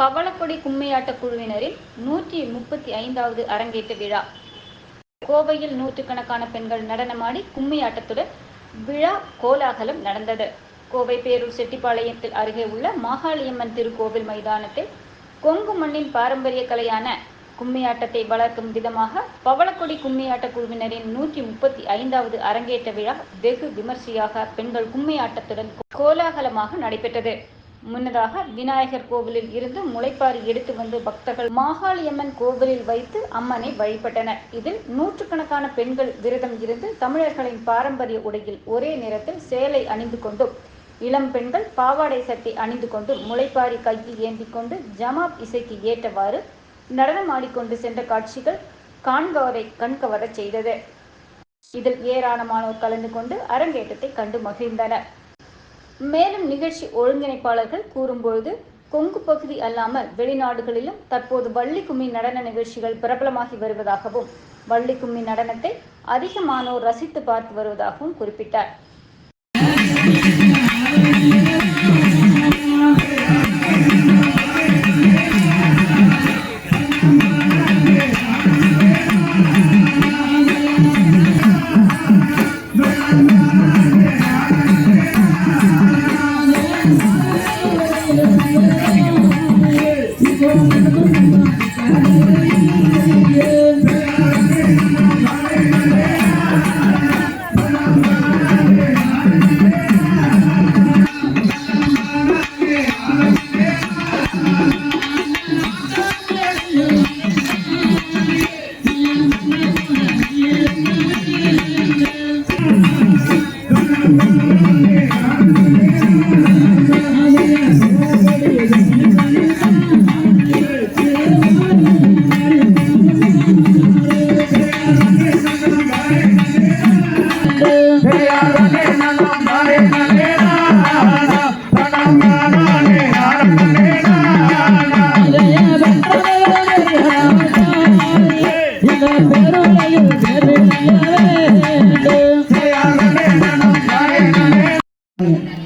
பவளக்கொடி கும்மியாட்ட குழுவினரின் நூற்றி முப்பத்தி ஐந்தாவது அரங்கேற்ற விழா. கோவையில் நூற்றுக்கணக்கான பெண்கள் நடனமாடி கும்மையாட்டத்துடன் விழா கோலாகலம் நடந்தது. கோவை பேரூர் செட்டிப்பாளையத்தில் அருகே உள்ள மாகாளியம்மன் திருக்கோவில் மைதானத்தில் கொங்கு மண்ணின் பாரம்பரிய கலையான கும்மியாட்டத்தை வளர்க்கும் விதமாக பவளக்கொடி கும்மியாட்ட குழுவினரின் நூற்றி முப்பத்தி ஐந்தாவது அரங்கேற்ற விழா வெகு விமர்சையாக பெண்கள் கும்மியாட்டத்துடன் கோலாகலமாக நடைபெற்றது. முன்னதாக விநாயகர் கோவிலில் இருந்து முளைப்பாரி எடுத்து வந்து பக்தர்கள் மாகாளியம்மன் கோவிலில் வைத்து அம்மனை வழிபட்டனர். இதில் நூற்றுக்கணக்கான பெண்கள் விரதம் இருந்து தமிழர்களின் பாரம்பரிய உடையில் ஒரே நேரத்தில் சேலை அணிந்து கொண்டும் இளம் பெண்கள் பாவாடை சட்டை அணிந்து கொண்டு முளைப்பாரி கையில் ஏந்தி கொண்டு ஜமாப் இசைக்கு ஏற்றவாறு நடனமாடிக்கொண்டு சென்ற காட்சிகள் காண்பவரை கண்கவரச் செய்தது. இதில் ஏராளமானோர் கலந்து கொண்டு அரங்கேற்றத்தை கண்டு மகிழ்ந்தனர். மேலும் நிகழ்ச்சி ஒருங்கிணைப்பாளர்கள் கூறும்பொழுது கொங்கு பகுதி அல்லாமல் வெளிநாடுகளிலும் தற்போது வள்ளி கும்மி நடன நிகழ்ச்சிகள் பிரபலமாகி வருவதாகவும் வள்ளி கும்மி நடனத்தை அதிகமானோர் ரசித்து பார்த்து வருவதாகவும் குறிப்பிட்டார். இந்த பெருமையில் பெருமையாவே Perú.